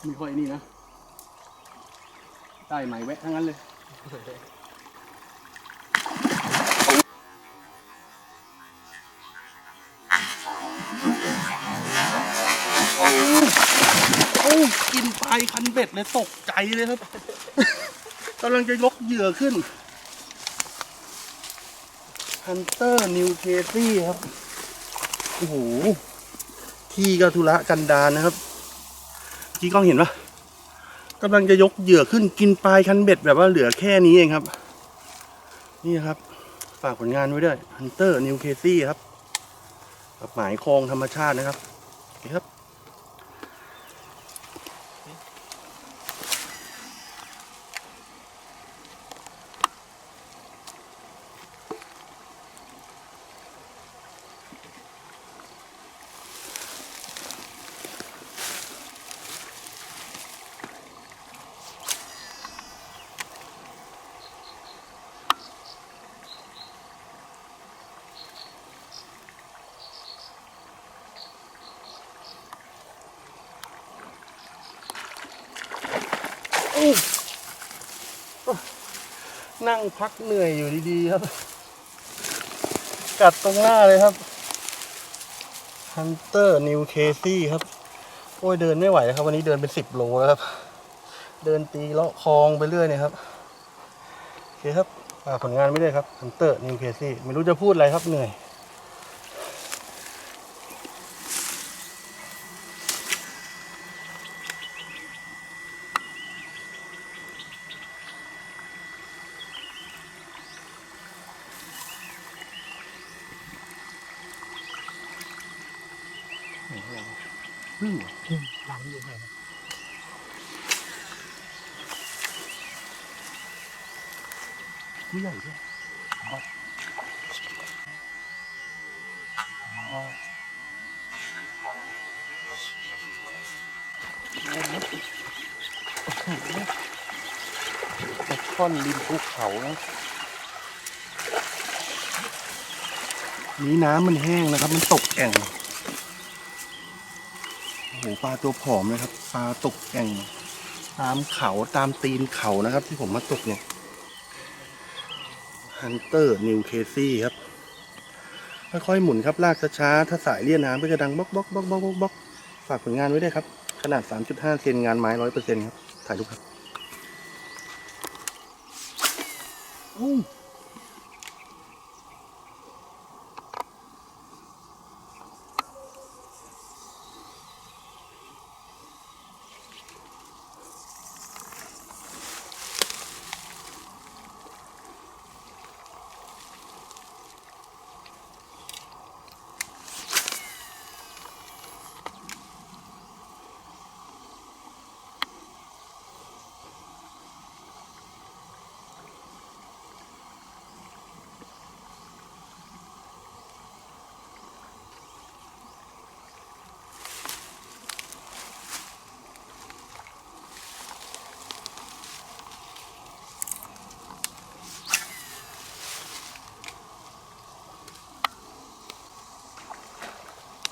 ายนี่นะใหม่แวะทั้งนั้นเลย โอ้กินปลายคันเบ็ดเลยตกใจเลยครับ กำลังจะยกเหยื่อขึ้น ฮันเตอร์นิวเคซี่ครับ โอ้โห ที่ก็ธุระกันดารนะครับ กี้กล้องเห็นปะกำลังจะยกเหยื่อขึ้นกินปลายคันเบ็ดแบบว่าเหลือแค่นี้เองครับ นี่ครับฝากผลงานไว้ด้วยฮันเตอร์นิวเคซี่ครับกับหมายคลองธรรมชาตินะครับนี่ครับ อู้ นั่งพักเหนื่อยอยู่ดีๆครับ กัดตรงหน้าเลยครับ Hunter New Casey ครับ โอ้ยเดินไม่ไหวครับ วันนี้เดินเป็นสิบโลแล้วครับ เดินตีเลาะคลองไปเรื่อยเนี่ยครับ โอเคครับผลงานไม่ได้ครับ Hunter New Casey ไม่รู้จะพูดอะไรครับเหนื่อย พึ่งเหรอหลังอยู่ไหนผู้ใหญ่ด้วยตะท่อนริมภูเขานะนี้น้ำมันแห้งนะครับ มันตกแอ่ง หปลาตัวผอมนะครับ ปลาตกแอ่งตามเขาตามตีนเขานะครับ ที่ผมมาตกเนี่ยฮันเตอร์นิวเคซี่ครับค่อยๆหมุนครับลากช้าๆถ้าสายเลี่ยนน้ำก็จะดังบ๊อกบ๊อกบ๊อกบ๊อกบ๊อกบ๊อกฝากผลงานไว้ด้วยครับ ขนาด 3.5 เซนงานไม้ร้อยเปอร์เซ็นต์ครับ ถ่ายรูปครับ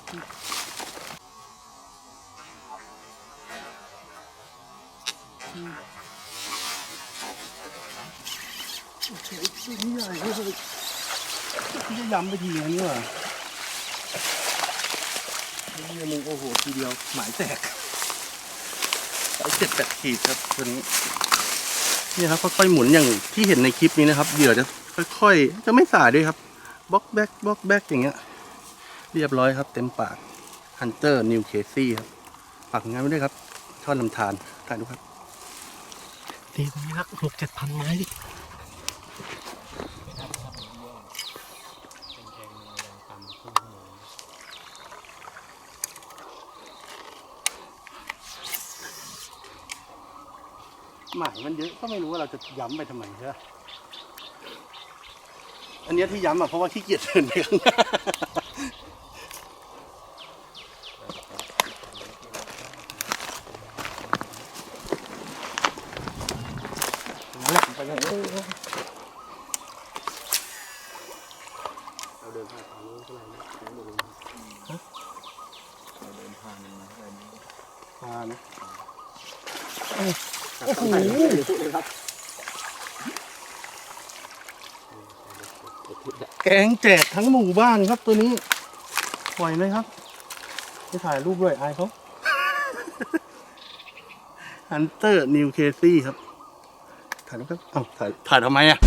นี่ใหญ่เลยพี่จะย้ำไปทีนะนี่หว่านี่มึงโอ้โหทีเดียวหมายแตกสายเจ็ดแปดขีดครับตัวนี้นี่ครับค่อยๆหมุนอย่างที่เห็นในคลิปนี้นะครับเหยื่อจะค่อยๆจะไม่สายด้วยครับบล็อกแบ็กบล็อกแบ็กอย่างเงี้ย เรียบร้อยครับเต็มปาก Hunter New Casey ครับฝากงานไว้ด้วยครับช่อนลำธารถ่ายดูครับตีตรงนี้ละหกเจ็ดพันไม้ดิหมายมันเยอะก็ไม่รู้ว่าเราจะย้ำไปทำไมใช่ไหมอันเนี้ยที่ย้ำอะเพราะว่าขี้เกียจเดินไปข้างหน้านั่นแหละ ไปเลยเราเดินผ่านทางนู้นเท่าไหร่นะทางนู้นฮะเราเดินผ่านมันมาเท่าไหร่ไม่รู้ผ่านนะโอ้โหครับแกงแจกทั้งหมู่บ้านครับตัวนี้ปล่อยไหมครับจะถ่ายรูปด้วยอายเขาฮันเตอร์นิวเคซี่ครับ ถ่ายรูปครับเอ้าถ่ายถ่ายทำไมอะ